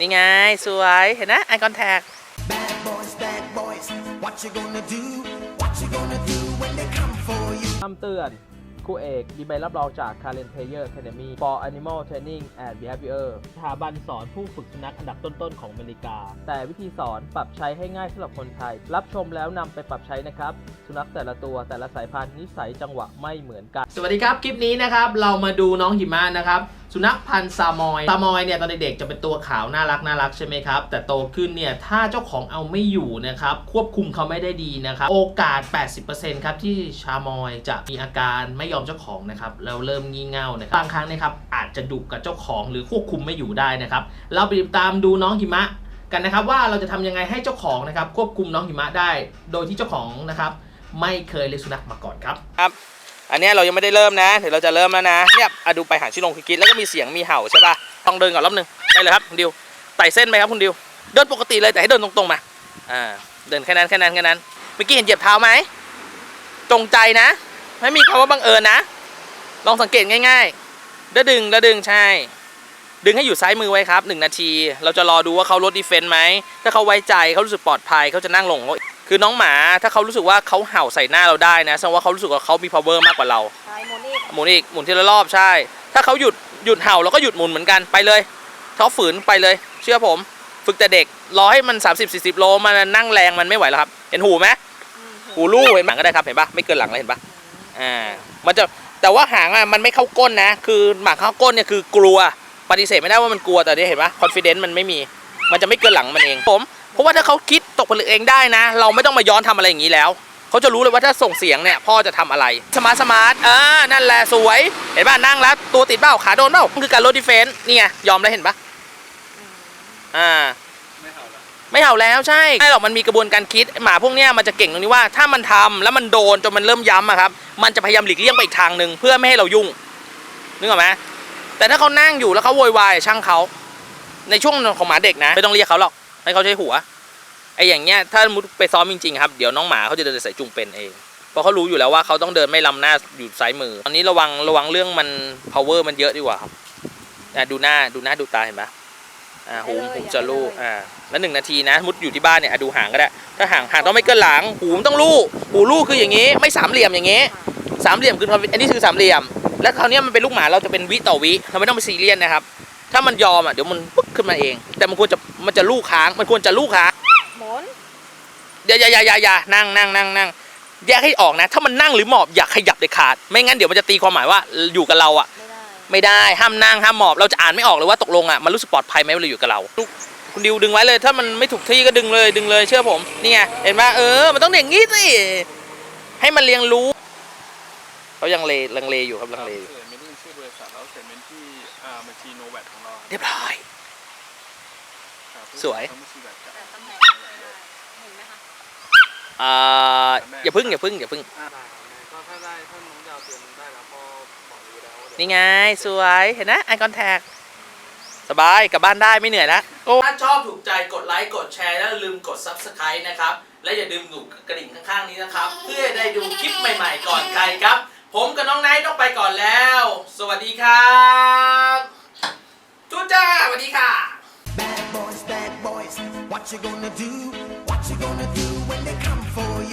นี่ไง สวยเห็นนะไอคอนแทค Bad boys, bad boys, what you gonna do? What you gonna do when they come for you? คำเตือนครูเอกมีใบรับรองจาก Karen Player Academy for Animal Training and Behavior สถาบันสอนผู้ฝึกสุนัขอันดับต้นๆของอเมริกา แต่วิธีสอนปรับใช้ให้ง่ายสำหรับคนไทย รับชมแล้วนำไปปรับใช้นะครับ สุนัขแต่ละตัวแต่ละสายพันธุ์นิสัยจังหวะไม่เหมือนกัน สวัสดีครับ คลิปนี้นะครับ เรามาดูน้องหิมะนะครับ สุนัขพันธุ์ซามอยซามอยเนี่ยตอนเด็กๆจะเป็นตัวขาวน่ารักน่ารักใช่ไหมครับ แต่โตขึ้นเนี่ยถ้าเจ้าของเอาไม่อยู่นะครับควบคุมเขาไม่ได้ดีนะครับโอกาส 80%ครับที่ชามอยจะมีอาการไม่ยอมเจ้าของนะครับแล้วเริ่มงี่เง่านะครับบางครั้งนะครับอาจจะดุกับเจ้าของหรือควบคุมไม่อยู่ได้นะครับเราไปติดตามดูน้องหิมะกันนะครับว่าเราจะทำยังไงให้เจ้าของนะครับควบคุมน้องหิมะได้ โดยที่เจ้าของนะครับไม่เคยเลี้ยงสุนัขมาก่อนครับครับ อันนี้เรายังไม่ได้เริ่มนะเดี๋ยวเราจะเริ่มแล้วนะเนี่ยอะดูไปหาชิลงคือกินแล้วก็มีเสียงมีเห่าใช่ป่ะลองเดินก่อนรอบหนึงไปเลยครับคุณดิวไต่เส้นไปครับคุณดิว เดินปกติเลยแต่ให้เดินตรงๆมาอ่าเดินแค่นั้นแค่นั้นแค่นั้นเมื่อกี้เห็นเหยียบเท้าไหมจงใจนะ ไม่มีคำว่าบังเอิญนะ ลองสังเกตง่ายๆแล้วดึงแล้วดึงใช่ ดึงให้อยู่ซ้ายมือไว้ครับหนึ่งนาที เราจะรอดูว่าเขาลดดีเฟนต์ไหม ถ้าเขาไว้ใจเขารู้สึกปลอดภัยเขาจะนั่งลง คือน้องหมาถ้าเขารู้สึกว่าเขาเห่าใส่หน้าเราได้นะแสดงว่าเขารู้สึกว่าเขามี power มากกว่าเราใช่โมนี่หมุนอีกหมุนทีละรอบใช่ ถ้าเขาหยุดหยุดเห่าเราก็หยุดหมุนเหมือนกันไปเลยเขาฝืนไปเลย เชื่อผม ฝึกแต่เด็กรอให้มัน 30 40 โลมันนั่งแรงมันไม่ไหวแล้วครับ เห็นหูไหมหูลู่เห็นหางก็ได้ครับเห็นปะไม่เกินหลังเลยเห็นปะอ่ามันจะแต่ว่าหางอะมันไม่เข้าก้นนะ คือหมากเข้าก้นเนี่ยคือกลัว ปฏิเสธไม่ได้ว่ามันกลัวแต่เนี่ยเห็นปะคอนฟ idence มันไม่มี มันจะไม่เกินหลังมันเองผม เพราะว่าถ้าเขาคิดตกผลึกเองได้นะ เราไม่ต้องมาย้อนทำอะไรอย่างนี้แล้ว เขาจะรู้เลยว่าถ้าส่งเสียงเนี่ยพ่อจะทำอะไร สมาร์ทสมาร์ทอ่านั่นแหละสวย เห็นป่ะนั่งแล้วตัวติดเบ้าขาโดนเบ้าคือการลดดิเฟนซ์นี่ไงยอมแล้วเห็นปะอ่าไม่เห่าแล้วใช่ไม่หรอกมันมีกระบวนการคิดหมาพวกเนี้ยมันจะเก่งตรงนี้ว่าถ้ามันทำแล้วมันโดนจนมันเริ่มย้ำอะครับมันจะพยายามหลีกเลี่ยงไปอีกทางหนึ่งเพื่อไม่ให้เรายุ่งนึกออกไหม แต่ถ้าเขานั่งอยู่แล้วเขาโวยวายช่างเขาในช่วงของหมาเด็กนะ ไม่ต้องเรียกเขาหรอกให้เขาใช้หัวไอ้อย่างเงี้ยถ้ามุดไปซ้อมจริงๆครับเดี๋ยวน้องหมาเขาจะเดินใส่จุงเป็นเองเพราะเขารู้อยู่แล้วว่าเขาต้องเดินไม่ล้ำหน้าอยู่ซ้ายมือตอนนี้ระวังระวังเรื่องมัน power มันเยอะดีกว่าครับอะดูหน้าดูหน้าดูตาเห็นปะอ่าหูหูจะลูกอ่าแล้วหนึ่งนาทีนะมุดอยู่ที่บ้านเนี่ยอะดูหางก็ได้ ถ้าหางหางต้องไม่เกินหลังหูมันต้องลูกหูลูกคืออย่างงี้ ไม่สามเหลี่ยมอย่างงี้ สามเหลี่ยมคืออันนี้คือสามเหลี่ยม แล้วคราวเนี้ยมันเป็นลูกหมาเราจะเป็นวิต่อวิเราไม่ต้องไปซีเรียสนะครับ ถ้ามันยอมอะเดี๋ยวมันปึ๊กขึ้นมาเอง แต่มันควรจะมันจะลูกค้าง มันควรจะลูกค้างหมุนอย่าอย่าอย่าอย่าอย่านั่งนั่งนั่งนั่งแยกให้ออกนะ ถ้ามันนั่งหรือหมอบอย่าขยับเด็ดขาด ไม่งั้นเดี๋ยวมันจะตีความหมายว่าอยู่กับเราอะ ไม่ได้ไม่ได้ห้ามนั่งห้ามหมอบเราจะอ่านไม่ออกเลยว่าตกลงอะมันรู้สึกปลอดภัยไหมเวลาอยู่กับเราลูกคุณดิวดึงไว้เลย ถ้ามันไม่ถูกที่ก็ดึงเลยดึงเลยเชื่อผมนี่ไงเห็นไหมเออ มันต้องอย่างงี้สิให้มันเรียนรู้ เขายังเลลังเลอยู่ครับลังเลอยู่เสร็จเมนที่ชื่อบริษัทแล้วเสร็จเมนที่อ่าบัญชีโนแวตของเราเรียบร้อย ครับสวยต้องบัญชีแวตกับแต่ตำแหน่งไม่ได้เห็นไหมคะอ่าอย่าพึ่งอย่าพึ่งอย่าพึ่งอ่าได้ก็ถ้าได้ถ้าน้องยาวเตรียมได้แล้วก็บอกอยู่แล้วว่าเดี๋ยวนี่ไงสวยเห็นนะไอคอนแทคสบายกลับบ้านได้ไม่เหนื่อยนะถ้าชอบถูกใจกดไลค์กดแชร์แล้วลืมกด Subscribe นะครับ และอย่าลืมดูกระดิ่งข้างๆนี้นะครับ เพื่อได้ดูคลิปใหม่ๆก่อนใครครับ ผมกับน้องไนท์ต้องไปก่อนแล้ว สวัสดีครับทุกจ้าสวัสดีค่ะ Bad boys, bad boys, what you gonna do? What you gonna do when they come for you?